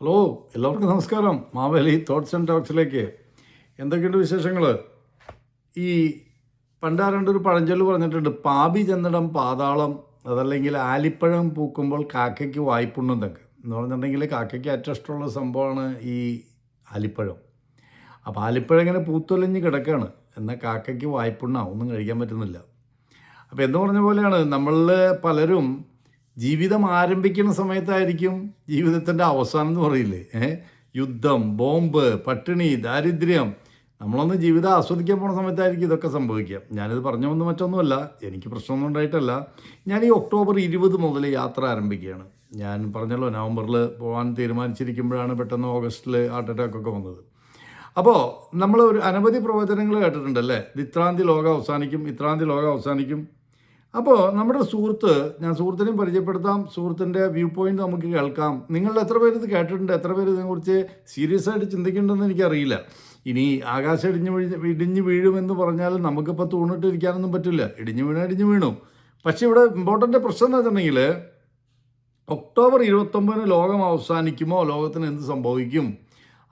Hello എല്ലാവർക്കും നമസ്കാരം. Maveli thoughts and ടോക്സിലേക്ക് എന്തൊക്കെയുണ്ട് വിശേഷങ്ങൾ ഈ പണ്ടാരണ്ടൊരു പഴഞ്ചൊല്ല് പറഞ്ഞിട്ടുണ്ട് പാപി ചെന്നിടം പാതാളം അതല്ലെങ്കിൽ ആലിപ്പഴം പൂക്കുമ്പോൾ കാക്കയ്ക്ക് വായ്പുണ്ടെന്നൊക്കെ എന്ന് പറഞ്ഞിട്ടുണ്ടെങ്കിൽ കാക്കയ്ക്ക് ഏറ്റവും ഇഷ്ടമുള്ള സംഭവമാണ് ഈ ആലിപ്പഴം. അപ്പോൾ ആലിപ്പഴം ഇങ്ങനെ പൂത്തൊലിഞ്ഞ് കിടക്കുകയാണ് എന്നാൽ കാക്കയ്ക്ക് വായ്പുണ്ണ ഒന്നും കഴിക്കാൻ പറ്റുന്നില്ല. അപ്പോൾ എന്ന് പറഞ്ഞ പോലെയാണ് നമ്മളിൽ പലരും ജീവിതം ആരംഭിക്കുന്ന സമയത്തായിരിക്കും ജീവിതത്തിന്റെ അവസാനം എന്ന് പറയില്ലേ? ഏ? യുദ്ധം ബോംബ് പട്ടിണി ദാരിദ്ര്യം. നമ്മളൊന്ന് ജീവിതം ആസ്വദിക്കാൻ പോണ സമയത്തായിരിക്കും ഇതൊക്കെ സംഭവിക്കുക. ഞാനിത് പറഞ്ഞു വന്ന് മറ്റൊന്നുമല്ല. എനിക്ക് പ്രശ്നമൊന്നും ഉണ്ടായിട്ടല്ല. ഞാൻ ഈ ഒക്ടോബർ ഇരുപത് മുതൽ യാത്ര ആരംഭിക്കുകയാണ്. ഞാൻ പറഞ്ഞല്ലോ നവംബറിൽ പോകാൻ തീരുമാനിച്ചിരിക്കുമ്പോഴാണ് പെട്ടെന്ന് ഓഗസ്റ്റിൽ ഹാർട്ട് അറ്റാക്ക് ഒക്കെ വന്നത്. അപ്പോൾ നമ്മൾ ഒരു അനവധി പ്രവചനങ്ങൾ കേട്ടിട്ടുണ്ടല്ലേ? ഇത് ഇത്രാം ലോകം അവസാനിക്കും ഇത്രാന്തി ലോകം അവസാനിക്കും. അപ്പോൾ നമ്മുടെ സുഹൃത്ത് ഞാൻ സുഹൃത്തിനെയും പരിചയപ്പെടുത്താം. സുഹൃത്തിന്റെ വ്യൂ പോയിന്റ് നമുക്ക് കേൾക്കാം. നിങ്ങൾ എത്ര പേര് ഇത് കേട്ടിട്ടുണ്ട്? എത്ര പേര് ഇതിനെക്കുറിച്ച് സീരിയസ് ആയിട്ട് ചിന്തിക്കുന്നുണ്ടെന്ന് എനിക്കറിയില്ല. ഇനി ആകാശം ഇടിഞ്ഞ് വീഴ് ഇടിഞ്ഞ് വീഴുമെന്ന് പറഞ്ഞാൽ നമുക്കിപ്പോൾ തൂണിട്ട് ഇരിക്കാനൊന്നും പറ്റില്ല. ഇടിഞ്ഞു വീണ ഇടിഞ്ഞ് വീണു. പക്ഷേ ഇവിടെ ഇമ്പോർട്ടന്റ് പ്രശ്നം എന്ന് വെച്ചിട്ടുണ്ടെങ്കിൽ ഒക്ടോബർ ഇരുപത്തൊമ്പതിന് ലോകം അവസാനിക്കുമോ? ലോകത്തിന് എന്ത് സംഭവിക്കും?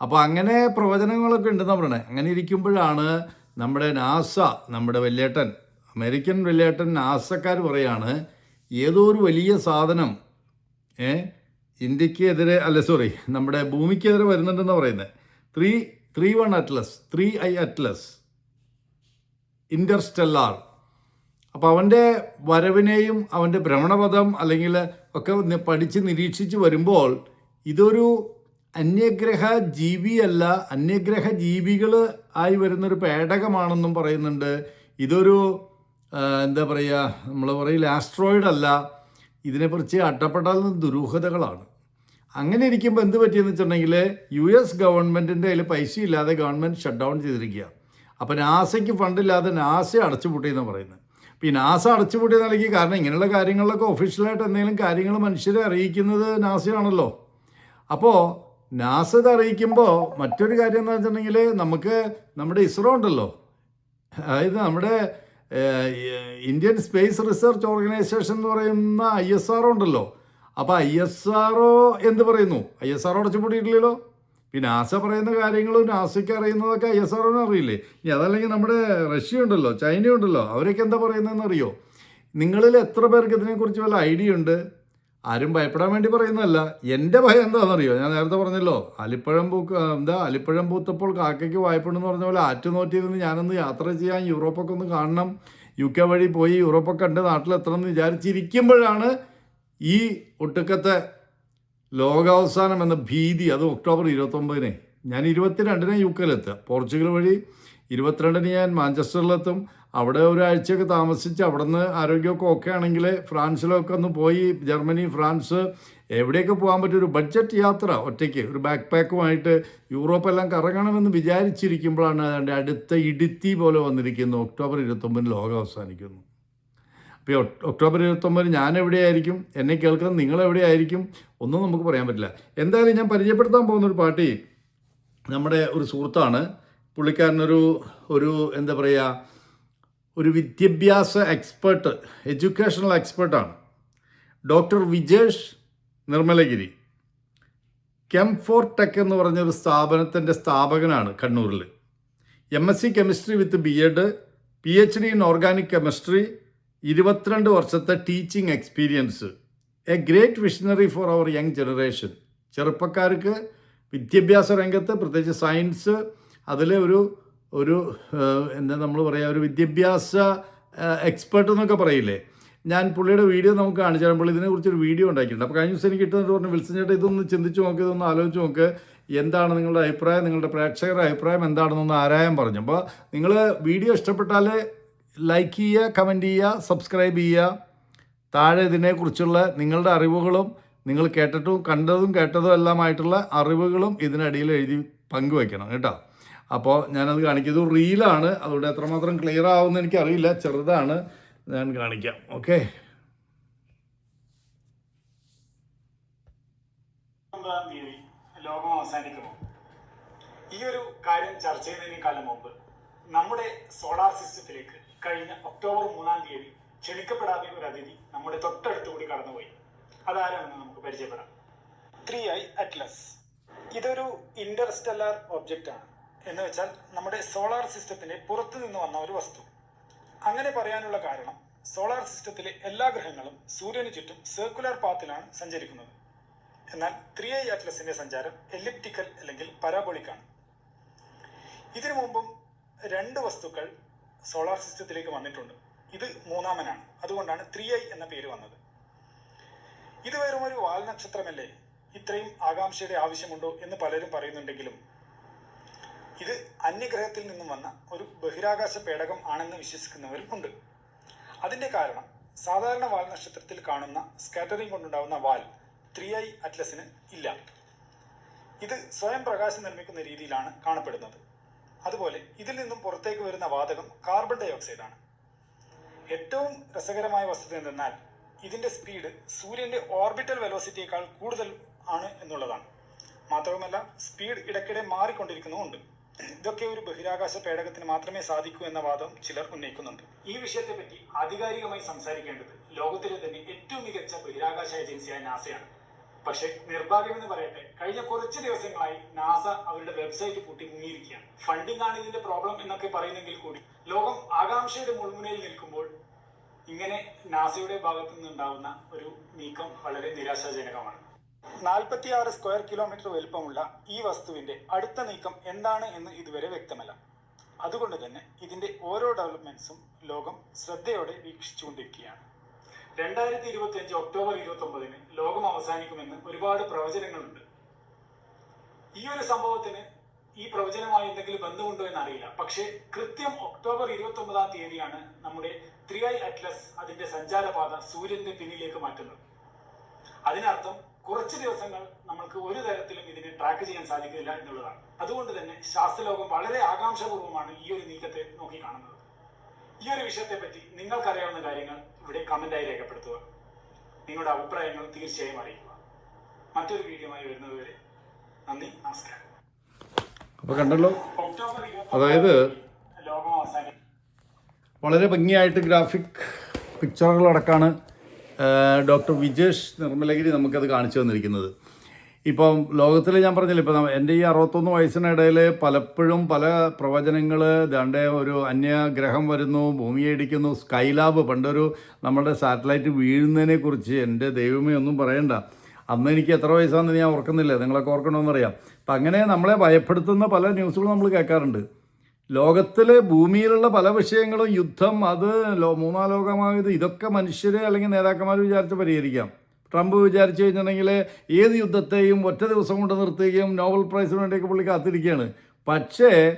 അപ്പോൾ അങ്ങനെ പ്രവചനങ്ങളൊക്കെ ഉണ്ടെന്ന് പറയണേ. അങ്ങനെ ഇരിക്കുമ്പോഴാണ് നമ്മുടെ നാസ നമ്മുടെ വല്യേട്ടൻ അമേരിക്കൻ റിലേറ്റഡ് നാസക്കാർ പറയാണ് ഏതോ ഒരു വലിയ സാധനം ഏ ഇന്ത്യക്കെതിരെ അല്ല സോറി നമ്മുടെ ഭൂമിക്കെതിരെ വരുന്നുണ്ടെന്ന് പറയുന്നത് three three one Atlas three I Atlas interstellar അപ്പോൾ അവന്റെ വരവിനെയും അവന്റെ ഭ്രമണപഥം അല്ലെങ്കിൽ ഒക്കെ പഠിച്ച് നിരീക്ഷിച്ച് വരുമ്പോൾ ഇതൊരു അന്യഗ്രഹ ജീവിയല്ല അന്യഗ്രഹ ജീവികൾ ആയി വരുന്നൊരു പേടകമാണെന്നും പറയുന്നുണ്ട്. ഇതൊരു എന്താ പറയുക നമ്മൾ പറയില്ല ആസ്ട്രോയിഡ് അല്ല. ഇതിനെക്കുറിച്ച് അട്ടപ്പെട്ടാൽ ദുരൂഹതകളാണ്. അങ്ങനെ ഇരിക്കുമ്പോൾ എന്ത് പറ്റിയെന്ന് വെച്ചിട്ടുണ്ടെങ്കിൽ യു എസ് ഗവൺമെന്റിന്റെ അതിൽ പൈസ ഇല്ലാതെ ഗവൺമെന്റ് ഷട്ട് ഡൗൺ ചെയ്തിരിക്കുക അപ്പോൾ നാസയ്ക്ക് ഫണ്ടില്ലാതെ നാസ അടച്ചുപൂട്ടിയെന്ന് പറയുന്നത് അപ്പോൾ ഈ നാസ അടച്ചുപൂട്ടിയ നൽകി കാരണം ഇങ്ങനെയുള്ള കാര്യങ്ങളിലൊക്കെ ഒഫീഷ്യലായിട്ട് എന്തെങ്കിലും കാര്യങ്ങൾ മനുഷ്യരെ അറിയിക്കുന്നത് നാസയാണല്ലോ. അപ്പോൾ നാസ ഇത് അറിയിക്കുമ്പോൾ മറ്റൊരു കാര്യം എന്ന് വെച്ചിട്ടുണ്ടെങ്കിൽ നമുക്ക് നമ്മുടെ ഇസ്രോ ഉണ്ടല്ലോ. അതായത് നമ്മുടെ ഇന്ത്യൻ സ്പേസ് റിസർച്ച് ഓർഗനൈസേഷൻ എന്ന് പറയുന്ന ഐ എസ് ആർ ഉണ്ടല്ലോ. അപ്പോൾ ഐ എസ് ആർ എന്ത് പറയുന്നു? ഐ എസ് ആർ അടച്ചുപൂട്ടിയിട്ടില്ലല്ലോ പിന്നെ നാസ പറയുന്ന കാര്യങ്ങളും നാസയ്ക്ക് അറിയുന്നതൊക്കെ ഐ എസ് ആറിന് അറിയില്ലേ? ഇനി അതല്ലെങ്കിൽ നമ്മുടെ റഷ്യ ഉണ്ടല്ലോ ചൈന ഉണ്ടല്ലോ അവരൊക്കെ എന്താ പറയുന്നതെന്ന് അറിയോ? നിങ്ങളിൽ എത്ര പേർക്ക് ഇതിനെക്കുറിച്ച് വല്ല ഐഡിയ ഉണ്ട്? ആരും ഭയപ്പെടാൻ വേണ്ടി പറയുന്നതല്ല. എന്റെ ഭയം എന്താണെന്നറിയോ? ഞാൻ നേരത്തെ പറഞ്ഞല്ലോ അലിപ്പഴം പൂക്ക് എന്താ അലിപ്പഴം പൂത്തപ്പോൾ കാക്കയ്ക്ക് വായ്പുണ്ടെന്ന് പറഞ്ഞ പോലെ ആറ്റുനോറ്റിയിരുന്ന് ഞാനൊന്ന് യാത്ര ചെയ്യാൻ യൂറോപ്പൊക്കെ ഒന്ന് കാണണം. യു കെ വഴി പോയി യൂറോപ്പൊക്കെ കണ്ട് നാട്ടിലെത്തണമെന്ന് വിചാരിച്ചിരിക്കുമ്പോഴാണ് ഈ ഒട്ടുക്കത്തെ ലോകാവസാനം എന്ന ഭീതി. അത് ഒക്ടോബർ ഇരുപത്തൊമ്പതിനെ. ഞാൻ ഇരുപത്തിരണ്ടിന് യു കെയിലെത്തുക. പോർച്ചുഗൽ വഴി ഇരുപത്തിരണ്ടിന് ഞാൻ മാഞ്ചസ്റ്ററിലെത്തും. അവിടെ ഒരാഴ്ചയൊക്കെ താമസിച്ച് അവിടെ നിന്ന് ആരോഗ്യമൊക്കെ ഓക്കെ ആണെങ്കിൽ ഫ്രാൻസിലൊക്കെ ഒന്ന് പോയി ജർമ്മനി ഫ്രാൻസ് എവിടെയൊക്കെ പോകാൻ പറ്റും ഒരു ബഡ്ജറ്റ് യാത്ര ഒറ്റയ്ക്ക് ഒരു ബാക്ക് പാക്കുമായിട്ട് യൂറോപ്പെല്ലാം കറങ്ങണമെന്ന് വിചാരിച്ചിരിക്കുമ്പോഴാണ് അതിന്റെ അടുത്ത ഇടുത്തി പോലെ വന്നിരിക്കുന്നത് ഒക്ടോബർ ഇരുപത്തൊമ്പതിന് ലോകം അവസാനിക്കുന്നു. അപ്പോൾ ഒക്ടോബർ ഇരുപത്തൊമ്പതിന് ഞാൻ എവിടെയായിരിക്കും? എന്നെ കേൾക്കുന്നത് നിങ്ങൾ എവിടെയായിരിക്കും? ഒന്നും നമുക്ക് പറയാൻ പറ്റില്ല. എന്തായാലും ഞാൻ പരിചയപ്പെടുത്താൻ പോകുന്ന ഒരു പാർട്ടി നമ്മുടെ ഒരു സുഹൃത്താണ്. പുള്ളിക്കാരനൊരു ഒരു എന്താ പറയുക ഒരു വിദ്യാഭ്യാസ expert educational എക്സ്പേർട്ടാണ്. Doctor Vijesh Nirmalagiri. Chemfor tech എന്ന് പറഞ്ഞൊരു സ്ഥാപനത്തിന്റെ സ്ഥാപകനാണ് കണ്ണൂരിൽ M S C chemistry with B Ed P H D in organic chemistry ഇരുപത്തിരണ്ട് വർഷത്തെ teaching experience. A great visionary for our young generation. ചെറുപ്പക്കാർക്ക് വിദ്യാഭ്യാസ രംഗത്ത് പ്രത്യേകിച്ച് സയൻസ് അതിൽ ഒരു ഒരു എന്താ നമ്മൾ പറയുക ഒരു വിദ്യാഭ്യാസ എക്സ്പേർട്ട് എന്നൊക്കെ പറയില്ലേ? ഞാൻ പുള്ളിയുടെ വീഡിയോ നമുക്ക് കാണിച്ചു തരുമ്പോൾ ഇതിനെക്കുറിച്ചൊരു വീഡിയോ ഉണ്ടാക്കിയിട്ടുണ്ട്. അപ്പോൾ കഴിഞ്ഞ ദിവസം എനിക്ക് കിട്ടുന്നത് പറഞ്ഞു വിൽസൻ ചേട്ടാ ഇതൊന്ന് ചിന്തിച്ച് നോക്ക് ഇതൊന്ന് ആലോചിച്ച് നോക്ക് എന്താണ് നിങ്ങളുടെ അഭിപ്രായം നിങ്ങളുടെ പ്രേക്ഷകരുടെ അഭിപ്രായം എന്താണെന്നൊന്ന് ആരായം പറഞ്ഞു. അപ്പോൾ നിങ്ങൾ വീഡിയോ ഇഷ്ടപ്പെട്ടാൽ ലൈക്ക് ചെയ്യുക കമന്റ് ചെയ്യുക സബ്സ്ക്രൈബ് ചെയ്യുക. താഴെ ഇതിനെക്കുറിച്ചുള്ള നിങ്ങളുടെ അറിവുകളും നിങ്ങൾ കേട്ടിട്ടും കണ്ടതും കേട്ടതും എല്ലാമായിട്ടുള്ള അറിവുകളും ഇതിനടിയിൽ എഴുതി പങ്കുവയ്ക്കണം കേട്ടോ. അപ്പോൾ ഞാനത് കാണിക്കുന്നത് റീലാണ് അതുകൊണ്ട് എത്രമാത്രം ക്ലിയർ ആവുമെന്ന് എനിക്കറിയില്ല. ചെറുതാണ്. ഞാൻ കാണിക്കാം. ഓക്കെ ലോകം അവസാനിക്കുമോ? ഈ ഒരു കാര്യം ചർച്ച ചെയ്യുന്നതിനേക്കാളും മുമ്പ് നമ്മുടെ സോളാർ സിസ്റ്റത്തിലേക്ക് കഴിഞ്ഞ ഒക്ടോബർ മൂന്നാം തീയതി ക്ഷണിക്കപ്പെടാതെ ഒരു അതിഥി നമ്മുടെ തൊട്ടടുത്ത് കൂടി കടന്നുപോയി. അതാരാണെന്ന് നമുക്ക് പരിചയപ്പെടാം. Three I Atlas. ഇതൊരു ഇന്റർസ്റ്റെല്ലാർ ഒബ്ജക്റ്റ് ആണ്. എന്ന് വെച്ചാൽ നമ്മുടെ സോളാർ സിസ്റ്റത്തിന്റെ പുറത്തു നിന്ന് വന്ന ഒരു വസ്തു. അങ്ങനെ പറയാനുള്ള കാരണം സോളാർ സിസ്റ്റത്തിലെ എല്ലാ ഗ്രഹങ്ങളും സൂര്യന് ചുറ്റും സർക്കുലർ പാത്തിലാണ് സഞ്ചരിക്കുന്നത്. എന്നാൽ ത്രീ ഐ അറ്റ്ലസിന്റെ സഞ്ചാരം എലിപ്റ്റിക്കൽ അല്ലെങ്കിൽ പരാബോളിക് ആണ്. ഇതിനു മുമ്പും രണ്ട് വസ്തുക്കൾ സോളാർ സിസ്റ്റത്തിലേക്ക് വന്നിട്ടുണ്ട്. ഇത് മൂന്നാമനാണ്. അതുകൊണ്ടാണ് ത്രീ ഐ എന്ന പേര് വന്നത്. ഇത് വെറും ഒരു വാൽ നക്ഷത്രമല്ലേ ഇത്രയും ആകാംക്ഷയുടെ ആവശ്യമുണ്ടോ എന്ന് പലരും പറയുന്നുണ്ടെങ്കിലും ഇത് അന്യഗ്രഹത്തിൽ നിന്നും വന്ന ഒരു ബഹിരാകാശ പേടകം ആണെന്ന് വിശ്വസിക്കുന്നവരും ഉണ്ട്. അതിന്റെ കാരണം സാധാരണ വാൽ നക്ഷത്രത്തിൽ കാണുന്ന സ്കാറ്ററിംഗ് കൊണ്ടുണ്ടാവുന്ന വാൽ ത്രീ ഐ അറ്റ്ലസിന് ഇല്ല. ഇത് സ്വയം പ്രകാശം നിർമ്മിക്കുന്ന രീതിയിലാണ് കാണപ്പെടുന്നത്. അതുപോലെ ഇതിൽ നിന്നും പുറത്തേക്ക് വരുന്ന വാതകം കാർബൺ ഡൈ ആണ്. ഏറ്റവും രസകരമായ വസ്തുത എന്തെന്നാൽ ഇതിന്റെ സ്പീഡ് സൂര്യന്റെ ഓർബിറ്റൽ വെലോസിറ്റിയേക്കാൾ കൂടുതൽ ആണ് എന്നുള്ളതാണ്. മാത്രവുമല്ല സ്പീഡ് ഇടയ്ക്കിടെ മാറിക്കൊണ്ടിരിക്കുന്നുമുണ്ട് ഇതൊക്കെ ഒരു ബഹിരാകാശ പേടകത്തിന് മാത്രമേ സാധിക്കൂ എന്ന വാദം ചിലർ ഉന്നയിക്കുന്നുണ്ട്. ഈ വിഷയത്തെ പറ്റി ആധികാരികമായി സംസാരിക്കേണ്ടത് ലോകത്തിലെ തന്നെ ഏറ്റവും മികച്ച ബഹിരാകാശ ഏജൻസിയായ നാസയാണ്. പക്ഷേ നിർഭാഗ്യമെന്ന് പറയട്ടെ കഴിഞ്ഞ കുറച്ച് ദിവസങ്ങളായി നാസ അവരുടെ വെബ്സൈറ്റ് പൂട്ടി മുങ്ങിയിരിക്കുകയാണ്. ഫണ്ടിംഗ് ആണ് ഇതിന്റെ പ്രോബ്ലം എന്നൊക്കെ പറയുന്നെങ്കിൽ കൂടി ലോകം ആകാംക്ഷയുടെ മുൾമുനയിൽ നിൽക്കുമ്പോൾ ഇങ്ങനെ നാസയുടെ ഭാഗത്തു നിന്നുണ്ടാവുന്ന ഒരു നീക്കം വളരെ നിരാശാജനകമാണ്. നാൽപ്പത്തിയാറ് സ്ക്വയർ കിലോമീറ്റർ വലുപ്പമുള്ള ഈ വസ്തുവിന്റെ അടുത്ത നീക്കം എന്താണ് എന്ന് ഇതുവരെ വ്യക്തമല്ല. അതുകൊണ്ട് തന്നെ ഇതിന്റെ ഓരോ ഡെവലപ്മെന്റ്സും ലോകം ശ്രദ്ധയോടെ വീക്ഷിച്ചുകൊണ്ടിരിക്കുകയാണ്. രണ്ടായിരത്തി ഇരുപത്തി അഞ്ച് ഒക്ടോബർ ഇരുപത്തി ഒമ്പതിന് ലോകം അവസാനിക്കുമെന്ന് ഒരുപാട് പ്രവചനങ്ങളുണ്ട്. ഈ ഒരു സംഭവത്തിന് ഈ പ്രവചനമായി എന്തെങ്കിലും ബന്ധമുണ്ടോ എന്ന് അറിയില്ല പക്ഷേ കൃത്യം ഒക്ടോബർ ഇരുപത്തി ഒമ്പതാം തീയതിയാണ് നമ്മുടെ ത്രിയായി അറ്റ്ലസ് അതിന്റെ സഞ്ചാരപാത സൂര്യന്റെ പിന്നിലേക്ക് മാറ്റുന്നത്. അതിനർത്ഥം കുറച്ച് ദിവസങ്ങൾ നമുക്ക് ഒരു തരത്തിലും ഇതിനെ ട്രാക്ക് ചെയ്യാൻ സാധിക്കില്ല എന്നുള്ളതാണ്. അതുകൊണ്ട് തന്നെ ശാസ്ത്രലോകം വളരെ ആകാംക്ഷപൂർവമാണ് ഈ ഒരു നീക്കത്തെ നോക്കിക്കാണുന്നത്. ഈ ഒരു വിഷയത്തെ പറ്റി നിങ്ങൾക്കറിയാവുന്ന കാര്യങ്ങൾ ഇവിടെ കമന്റായി രേഖപ്പെടുത്തുക. നിങ്ങളുടെ അഭിപ്രായങ്ങൾ തീർച്ചയായും അറിയിക്കുക. മറ്റൊരു വീഡിയോയുമായി വരുന്നതുവരെ നന്ദി നമസ്കാരം. അപ്പോൾ കണ്ടല്ലോ അതായത് വളരെ ഭംഗിയായിട്ട് ഗ്രാഫിക് പിക്ചറുകളടക്കാണ് ഡോക്ടർ വിജേഷ് നിർമ്മലഗിരി നമുക്കത് കാണിച്ചു തന്നിരിക്കുന്നത്. ഇപ്പം ലോകത്തിൽ ഞാൻ പറഞ്ഞില്ല ഇപ്പം എന്റെ ഈ അറുപത്തൊന്ന് വയസ്സിനിടയിൽ പലപ്പോഴും പല പ്രവചനങ്ങൾ ദാണ്ട് ഒരു അന്യഗ്രഹം വരുന്നു ഭൂമിയെ ഇടിക്കുന്നു സ്കൈലാബ് പണ്ടൊരു നമ്മുടെ സാറ്റലൈറ്റ് വീഴുന്നതിനെ കുറിച്ച് എന്റെ ദൈവമേ ഒന്നും പറയണ്ട. അന്ന് എനിക്ക് എത്ര വയസ്സാണെന്ന് ഞാൻ ഓർക്കുന്നില്ല നിങ്ങളൊക്കെ ഓർക്കണമെന്നറിയാം അപ്പം അങ്ങനെ നമ്മളെ ഭയപ്പെടുത്തുന്ന പല ന്യൂസുകളും നമ്മൾ കേൾക്കാറുണ്ട്. ലോകത്തിലെ ഭൂമിയിലുള്ള പല വിഷയങ്ങളും യുദ്ധം അത് മൂന്നാം ലോകമായത് ഇതൊക്കെ മനുഷ്യരെ അല്ലെങ്കിൽ നേതാക്കന്മാർ വിചാരിച്ച് പരിഹരിക്കാം. ട്രംപ് വിചാരിച്ചു കഴിഞ്ഞിട്ടുണ്ടെങ്കിൽ ഏത് യുദ്ധത്തെയും ഒറ്റ ദിവസം കൊണ്ട് നിർത്തുകയും നോബൽ പ്രൈസിന് വേണ്ടിയൊക്കെ പുള്ളി കാത്തിരിക്കുകയാണ്. പക്ഷേ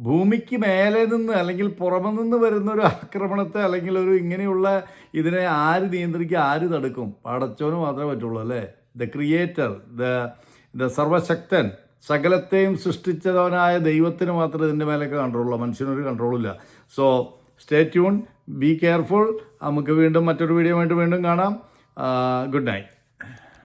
ഭൂമിക്ക് മേലെ നിന്ന് അല്ലെങ്കിൽ പുറമെ നിന്ന് വരുന്ന ഒരു ആക്രമണത്തെ അല്ലെങ്കിൽ ഒരു ഇങ്ങനെയുള്ള ഇതിനെ ആര് നിയന്ത്രിക്കുക ആര് തടുക്കും? പടച്ചോന് മാത്രമേ പറ്റുള്ളൂ അല്ലേ? ദ ക്രിയേറ്റർ ദ ദ സർവശക്തൻ. സകലത്തെയും സൃഷ്ടിച്ചവനായ ദൈവത്തിന് മാത്രമേ ഇതിന്റെ മേലൊക്കെ കൺട്രോളുള്ളൂ മനുഷ്യനൊരു കൺട്രോളില്ല so stay tune be careful നമുക്ക് വീണ്ടും മറ്റൊരു വീഡിയോ ആയിട്ട് വീണ്ടും കാണാം. Good night